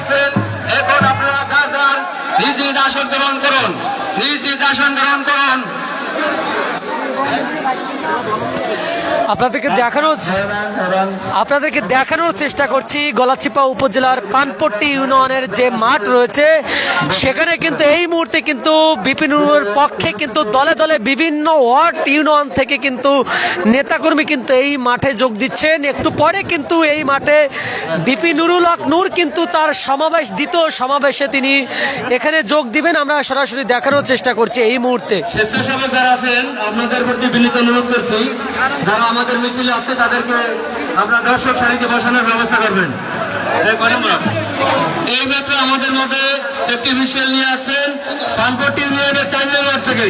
গেছেন এখন আপনারা যা যান নিজ নিজ আসন গ্রহণ করুন, নিজ নিজ আসন গ্রহণ করুন। আপনাদেরকে দেখানোর আপনাদেরকে দেখানোর চেষ্টা করছি গলাচিপা উপজেলার পানপট্টি ইউনিয়নের যে মাঠ রয়েছে, সেখানে কিন্তু এই মুহূর্তে কিন্তু বিপিনুরের পক্ষে কিন্তু দলে দলে বিভিন্ন ওয়ার্ড ইউনিয়ন থেকে কিন্তু নেতাকর্মী কিন্তু এই মাঠে যোগ দিচ্ছেন। একটু পরে কিন্তু এই মাঠে বিপি নুরুল হক নূর কিন্তু তার সমাবেশ, দ্বিতীয় সমাবেশে তিনি এখানে যোগ দিবেন। আমরা সরাসরি দেখানোর চেষ্টা করছি এই মুহূর্তে। স্বেচ্ছাসেবক যারা আছেন, আপনাদের প্রতি বিনীত অনুরোধ করছি, যারা আমাদের মিছিলে আছে তাদেরকে আপনার দর্শক সারিতে বসানোর ব্যবস্থা করবেন। এই মাত্র আমাদের মাঝে একটি মিছিল নিয়ে আসছেন। পানপট্টি ইউনিয়নের চাইনাগর থেকে।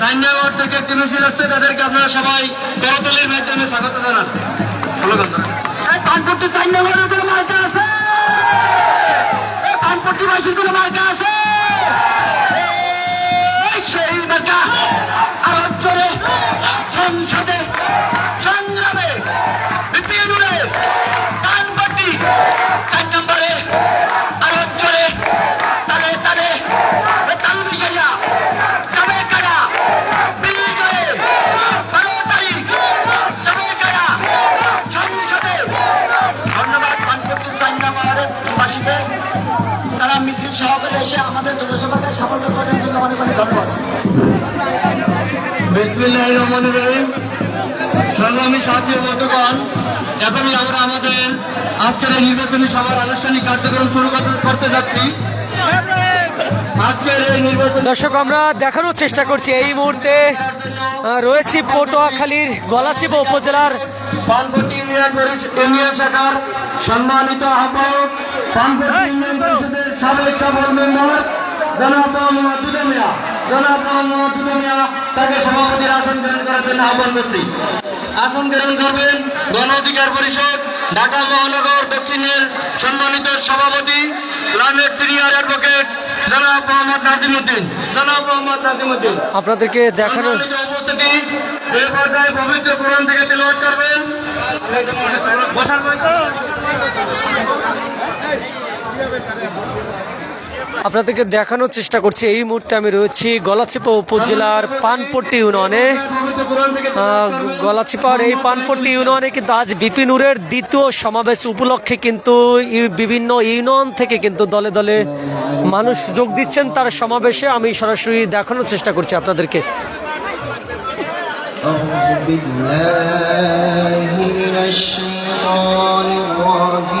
চাইনাগর থেকে একটি মিছিল আসছে তাদেরকে আপনারা সবাই করতলের মাধ্যমে স্বাগত জানান। পানপট্টি চাইনাগরের কোনো মার্কা আছে? পানপট্টি বাসীর কোনো মার্কা আছে? সেই মার্কা আরও জোরে সংসদে এসে আমাদের জনসভাকে সাফল্য করার জন্য অনেক অনেক ধন্যবাদ। বিসমিল্লাহ রহমান রহিম। সংগ্রামী সাথী ও এখনই আমরা আমাদের আজকের এই নির্বাচনী সভার আনুষ্ঠানিক কার্যক্রম শুরু করতে- করতে যাচ্ছি। আজকের নির্বাচন দর্শক আমরা দেখানোর চেষ্টা করছি। এই মুহূর্তে রয়েছি পটুয়াখালীর গলাচিপা উপজেলার পানপট্টি ইউনিয়ন শাখার সম্মানিত আহ্বায়ক পানপট্টি ইউনিয়ন পরিষদের সাবেক সফল মেম্বার জনাব মোহাম্মদ মিয়া। জনাব দুদু মিয়া তাকে সভাপতির আসন গ্রহণ করার জন্য আহ্বান করছি। আসন গ্রহণ করবেন গণ অধিকার পরিষদ ঢাকা মহানগর দক্ষিণের সম্মানিত সভাপতি লামের সিনিয়র অ্যাডভোকেট জনাব মোহাম্মদ নাজিমুদ্দিন। জনাব মোহাম্মদ নাজিমুদ্দিন। আপনাদেরকে দেখানোর উপস্থিতি এই পর্যায়ে পবিত্র কোরআন থেকে তেলাওয়াত করবেন। বসার আপনাদেরকে দেখানোর চেষ্টা করছি এই মুহূর্তে আমি রয়েছি গলাচিপা উপজেলার পানপট্টি ইউনিয়নে পবিত্র কোরআন থেকে আহ, গলাচিপার এই পানপট্টি ইউনিয়নে কিন্তু আজ বিপিনুরের দ্বিতীয় সমাবেশ উপলক্ষে কিন্তু ইউ- বিভিন্ন ইউনিয়ন থেকে কিন্তু দলে দলে মানুষ যোগ দিচ্ছেন তার সমাবেশে আমি সরাসরি দেখানোর চেষ্টা করছি আপনাদেরকে أعوذ بالله من الشيطان الرجيم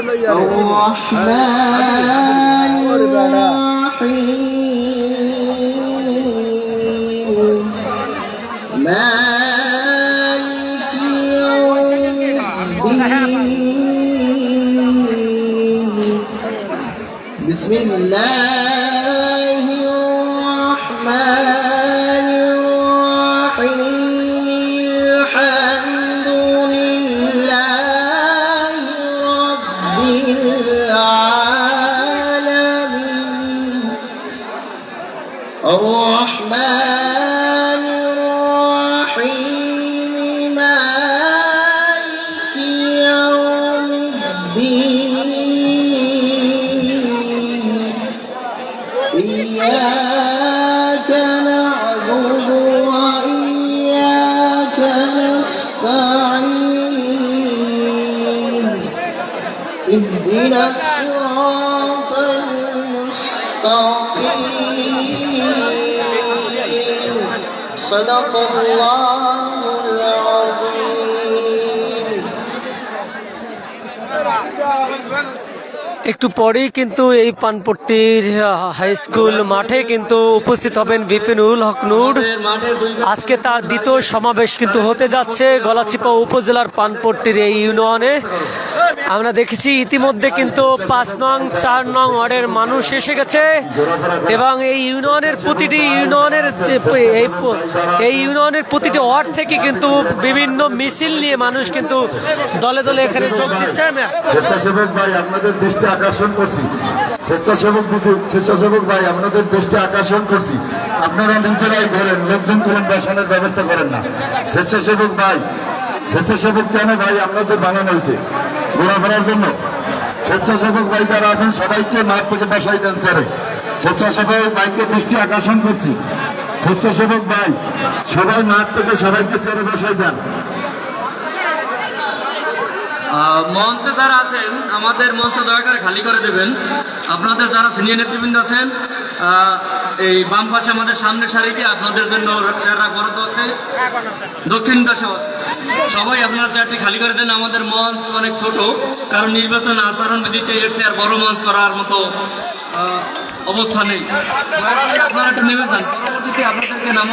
الرحمن الرحيم. بسم الله اهدنا الصراط المستقيم صدق الله العظيم একটু পরেই কিন্তু এই পানপট্টির হাই স্কুল মাঠে কিন্তু উপস্থিত হবেন বিপিনুল হক নূর আজকে তার দ্বিতীয় সমাবেশ কিন্তু হতে যাচ্ছে গলাচিপা উপজেলার পানপট্টির এই ইউনিয়নে আমরা দেখেছি ইতিমধ্যে কিন্তু পাঁচ নং, চার নং ওয়ার্ডের মানুষ এসে গেছে এবং এই ইউনিয়নের প্রতিটি ইউনিয়নের এই ইউনিয়নের প্রতিটি ওয়ার্ড থেকে কিন্তু বিভিন্ন মিছিল নিয়ে মানুষ কিন্তু দলে দলে এখানে যোগ দিচ্ছে। স্বেচ্ছাসেবক ভাই, আপনাদের দৃষ্টি আকর্ষণ করছি। স্বেচ্ছাসেবক স্বেচ্ছাসেবক ভাই, আপনাদের দৃষ্টি আকর্ষণ করছি। আপনারা নিজেরাই ধরেন, লোকজন করেন বসানোর ব্যবস্থা করেন না। স্বেচ্ছাসেবক ভাই, স্বেচ্ছাসেবক কেন ভাই, আপনাদের বানানো হয়েছে? ঘোরাফেরার জন্য। স্বেচ্ছাসেবক ভাই যারা আছেন, সবাইকে মাঠ থেকে বসাই দেন, স্যারে। স্বেচ্ছাসেবক ভাইকে দৃষ্টি আকর্ষণ করছি। স্বেচ্ছাসেবক ভাই, সবাই মাঠ থেকে সবাইকে ছেড়ে বসাই দেন। মঞ্চে যারা আছেন, আমাদের মঞ্চটা দয়া করে খালি করে দেবেন। আপনাদের যারা সিনিয়র নেতৃবৃন্দ আছেন এই বাম পাশে আমাদের সামনে সারিতে আপনাদের জন্য চেয়াররা বরাদ্দ আছে? দক্ষিণ পাশে সবাই আপনার চেয়ারটি খালি করে দেন, আমাদের মঞ্চ অনেক ছোট। কারণ নির্বাচন আচরণ বিধিতে এর চেয়ার বড় মঞ্চ করার মতো অবস্থা নেই। আপনার একটা নেমে যান। পরবর্তীতে আপনাদেরকে নাম